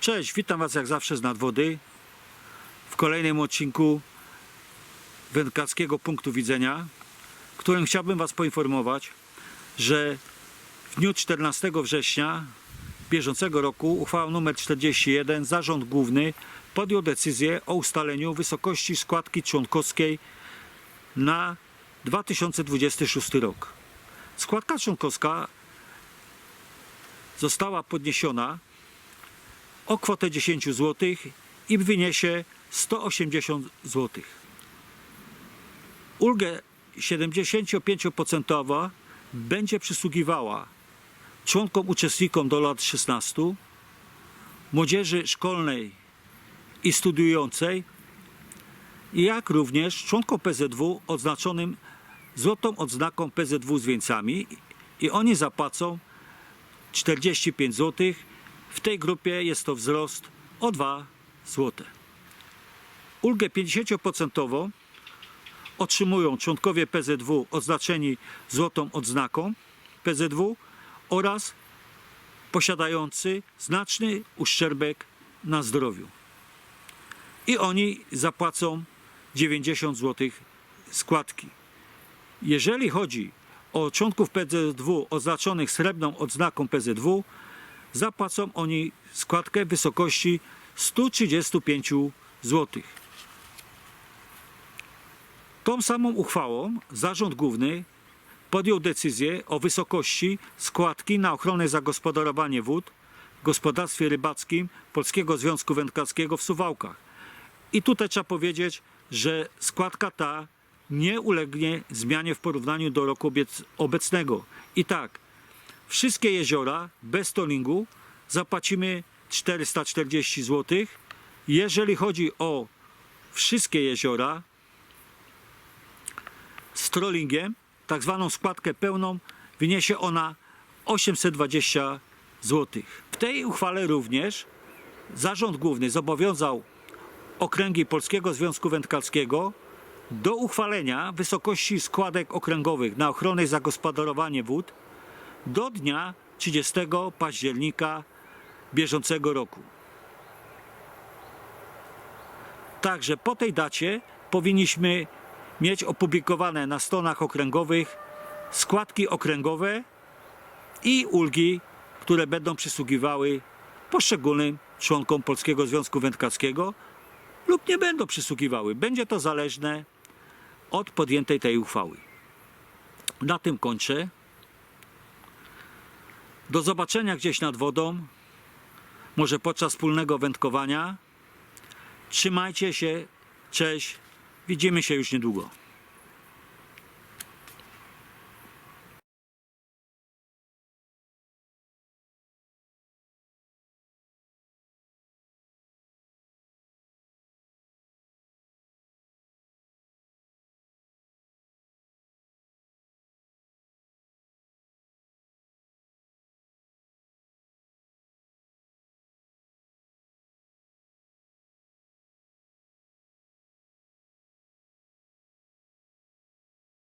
Cześć, witam Was jak zawsze z nadwody w kolejnym odcinku wędkarskiego punktu widzenia, w którym chciałbym Was poinformować, że w dniu 14 września bieżącego roku uchwała nr 41 Zarząd Główny podjął decyzję o ustaleniu wysokości składki członkowskiej na 2026 rok. Składka członkowska została podniesiona o kwotę 10 zł i wyniesie 180 zł. Ulgę 75% będzie przysługiwała członkom uczestnikom do lat 16, młodzieży szkolnej i studiującej, jak również członkom PZW odznaczonym złotą odznaką PZW z wieńcami i oni zapłacą 45 zł. W tej grupie jest to wzrost o 2 zł. Ulgę 50% otrzymują członkowie PZW odznaczeni złotą odznaką PZW oraz posiadający znaczny uszczerbek na zdrowiu. I oni zapłacą 90 zł składki. Jeżeli chodzi o członków PZW oznaczonych srebrną odznaką PZW, zapłacą oni składkę w wysokości 135 zł. Tą samą uchwałą Zarząd Główny podjął decyzję o wysokości składki na ochronę i zagospodarowanie wód w gospodarstwie rybackim Polskiego Związku Wędkarskiego w Suwałkach. I tutaj trzeba powiedzieć, że składka ta nie ulegnie zmianie w porównaniu do roku obecnego. I tak, wszystkie jeziora bez tollingu zapłacimy 440 zł. Jeżeli chodzi o wszystkie jeziora z trollingiem, tak zwaną składkę pełną, wyniesie ona 820 zł. W tej uchwale również Zarząd Główny zobowiązał okręgi Polskiego Związku Wędkarskiego do uchwalenia wysokości składek okręgowych na ochronę i zagospodarowanie wód do dnia 30 października bieżącego roku. Także po tej dacie powinniśmy mieć opublikowane na stronach okręgowych składki okręgowe i ulgi, które będą przysługiwały poszczególnym członkom Polskiego Związku Wędkarskiego lub nie będą przysługiwały. Będzie to zależne od podjętej tej uchwały. Na tym kończę. Do zobaczenia gdzieś nad wodą, może podczas wspólnego wędkowania. Trzymajcie się, cześć, widzimy się już niedługo.